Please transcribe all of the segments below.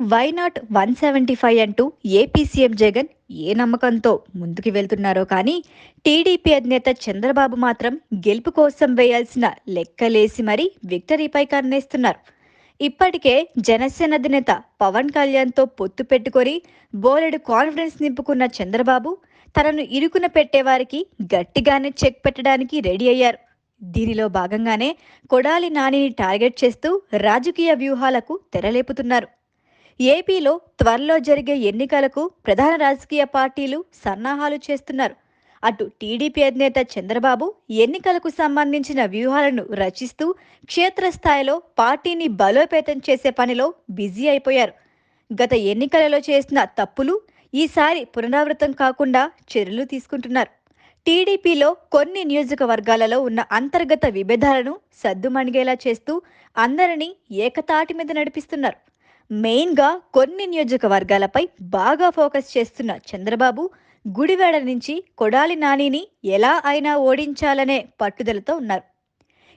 Why not one seventy five అంటూ AP CM Jagan ఏ నమ్మకంతో ముందుకు వెళ్తున్నారో కానీ టీడీపీ అధినేత చంద్రబాబు మాత్రం గెలుపు కోసం వేయాల్సిన లెక్కలేసి మరీ విక్టరీపై కన్నేస్తున్నారు. ఇప్పటికే జనసేన అధినేత పవన్ కళ్యాణ్తో పొత్తు పెట్టుకొని బోలెడు కాన్ఫిడెన్స్ నింపుకున్న చంద్రబాబు తనను ఇరుకున పెట్టేవారికి గట్టిగానే చెక్ పెట్టడానికి రెడీ అయ్యారు. దీనిలో భాగంగానే కొడాలి నానిని టార్గెట్ చేస్తూ రాజకీయ వ్యూహాలకు తెరలేపుతున్నారు. ఏపీలో త్వరలో జరిగే ఎన్నికలకు ప్రధాన రాజకీయ పార్టీలు సన్నాహాలు చేస్తున్నారు. అటు టీడీపీ అధినేత చంద్రబాబు ఎన్నికలకు సంబంధించిన వ్యూహాలను రచిస్తూ క్షేత్రస్థాయిలో పార్టీని బలోపేతం చేసే పనిలో బిజీ అయిపోయారు. గత ఎన్నికలలో చేసిన తప్పులు ఈసారి పునరావృతం కాకుండా చర్యలు తీసుకుంటున్నారు. టీడీపీలో కొన్ని నియోజకవర్గాలలో ఉన్న అంతర్గత విభేదాలను సద్దుమణిగేలా చేస్తూ అందరినీ ఏకతాటి మీద నడిపిస్తున్నారు. మెయిన్గా కొన్ని నియోజకవర్గాలపై బాగా ఫోకస్ చేస్తున్న చంద్రబాబు గుడివాడ నుంచి కొడాలి నానిని ఎలా అయినా ఓడించాలనే పట్టుదలతో ఉన్నారు.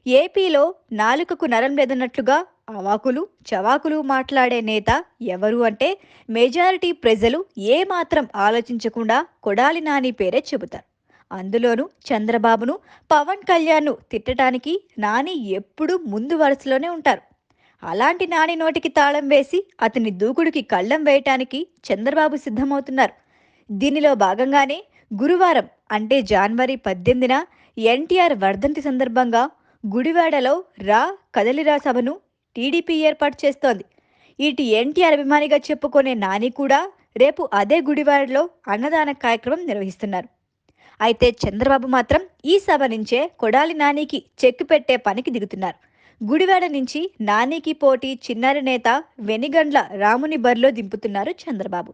ఏపీలో నాలుకకు నరం లేదన్నట్లుగా అవాకులు చవాకులు మాట్లాడే నేత ఎవరు అంటే మెజారిటీ ప్రజలు ఏమాత్రం ఆలోచించకుండా కొడాలి నాని పేరే చెబుతారు. అందులోనూ చంద్రబాబును పవన్ కళ్యాణ్ను తిట్టడానికి నాని ఎప్పుడూ ముందు వరుసలోనే ఉంటారు. అలాంటి నాని నోటికి తాళం వేసి అతని దూకుడికి కళ్ళం వేయటానికి చంద్రబాబు సిద్ధమవుతున్నారు. దీనిలో భాగంగానే గురువారం అంటే జనవరి పద్దెనిమిదిన ఎన్టీఆర్ వర్ధంతి సందర్భంగా గుడివాడలో రా కదలిరా సభను టీడీపీ ఏర్పాటు చేస్తోంది. ఇటు ఎన్టీఆర్ అభిమానిగా చెప్పుకునే నాని కూడా రేపు అదే గుడివాడలో అన్నదాన కార్యక్రమం నిర్వహిస్తున్నారు. అయితే చంద్రబాబు మాత్రం ఈ సభ నుంచే కొడాలి నానికి చెక్ పెట్టే పనికి దిగుతున్నారు. గుడివాడ నుంచి నానికి పోటీ చిన్నారి నేత వెనిగండ్ల రాముని బరిలో దింపుతున్నారు చంద్రబాబు.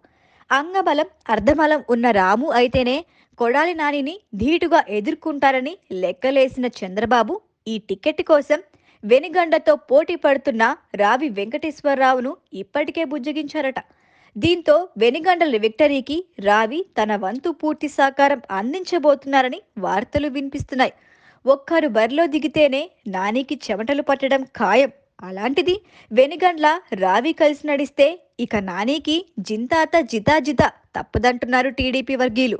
అంగబలం అర్ధబలం ఉన్న రాము అయితేనే కొడాలి నానిని ధీటుగా ఎదుర్కొంటారని లెక్కలేసిన చంద్రబాబు ఈ టికెట్ కోసం వెనిగండతో పోటీ పడుతున్న రావి వెంకటేశ్వరరావును ఇప్పటికే బుజ్జగించారట. దీంతో వెనిగండల విక్టరీకి రావి తన వంతు పూర్తి సహకారం అందించబోతున్నారని వార్తలు వినిపిస్తున్నాయి. ఒక్కరు బరిలో దిగితేనే నానికి చెమటలు పట్టడం ఖాయం. అలాంటిది వెనుగండ్ల రావి కలిసి నడిస్తే ఇక నానికి జింతాత జితా జితా తప్పదంటున్నారు టీడీపీ వర్గీయులు.